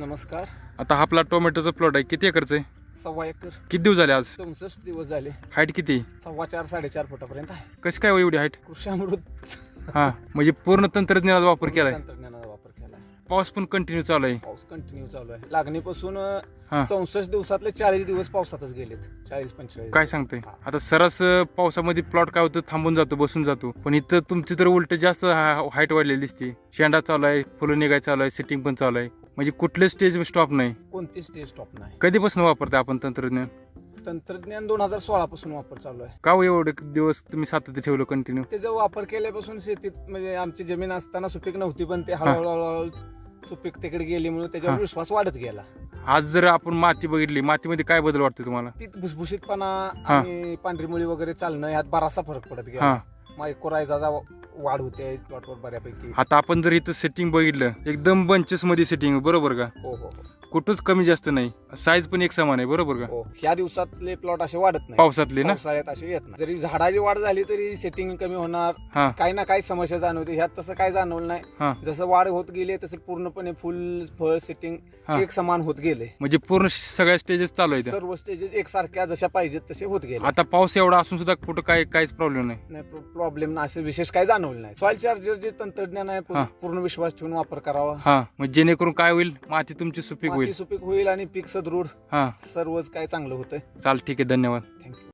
नमस्कार. आता हा आपला टोमॅटोचा प्लॉट आहे. किती एकरचं आहे? सव्वा एकर. किती दिवस झाले आज? चौसष्ट दिवस झाले. हाईट किती? सव्वा चार साडेचार फुटापर्यंत आहे. कशी काय हो एवढी हाईट कृषी अमृत. हा म्हणजे पूर्ण तंत्रज्ञानाचा वापर केलाय. तंत्रज्ञानाचा वापर केला पाऊस पण कंटिन्यू चालू आहे. पाऊस कंटिन्यू चालू आहे. लागणीपासून हा. चौसष्ट दिवसातले चाळीस दिवस पावसातच गेलेत. चाळीस पंचेचाळीस काय सांगतोय? आता सरस अं, पावसामध्ये प्लॉट काय होतं? थांबून जातो बसून जातो. पण इथं तुमची तर उलट जास्त हाईट वाढलेली दिसते. शेंडा चालू आहे फुलं निघाय चालू आहे सिटिंग पण चालू आहे. म्हणजे कुठले स्टेज स्टॉप नाही. कोणती स्टेज स्टॉप नाही. कधीपासून वापरताय आपण तंत्रज्ञान? तंत्रज्ञान दोन हजार सोळा पासून वापर चालू आहे. का हो एवढे दिवस तुम्ही सातत्य ठेवलं कंटिन्यू त्याचा वापर केल्यापासून शेतीत म्हणजे आमची जमीन असताना सुपीक नव्हती पण ते हळूहळू हळूहळू सुपीकतेकडे गेली म्हणून त्याच्यावर हा. विश्वास वाढत गेला. आज जर आपण माती बघितली मातीमध्ये काय बदल वाटतो तुम्हाला? ती भुसभुशीतपणा. आणि पांढरी मुळी वगैरे चालणं यात बराचसा फरक पडत हा. गेला मायक्रोरायझाचा वाढ होते प्लॉटवर बऱ्यापैकी. आता आपण जर इथं सेटिंग बघितलं एकदम बंचेस मध्ये सेटिंग बरोबर का? हो हो. कुठंच कमी जास्त नाही. साईज पण एक समान आहे बरोबर का? हो ह्या दिवसातले प्लॉट असे वाढत नाही पावसातले ना? पावसाळ्यात असे येत नाही. जरी झाडाची वाढ झाली तरी सेटिंग कमी होणार. हा. काही ना काही समस्या जाणवते. ह्यात तसं काय जाणवलं हा. नाही जसं वाढ होत गेली तसं पूर्णपणे फुल फळ सेटिंग. एक समान होत गेले. म्हणजे पूर्ण सगळ्या स्टेजेस चालू आहेत. सर्व स्टेजेस एकसारख्या जशा पाहिजेत तसे होत गेले. आता पाऊस एवढा असून सुद्धा कुठं काय काहीच प्रॉब्लेम नाही. प्रॉब्लेम असं विशेष काय जाणवलं नाही. सॉइल चार्जर जे तंत्रज्ञान आहे हा. पूर्ण विश्वास ठेवून वापर करावा. हा मग जेणेकरून काय होईल? माती तुमची सुपीक होईल. सुपीक होईल आणि पीक सदृढ हा. सर्वच काय चांगलं होतंय. चाल ठीक आहे. धन्यवाद. थँक्यू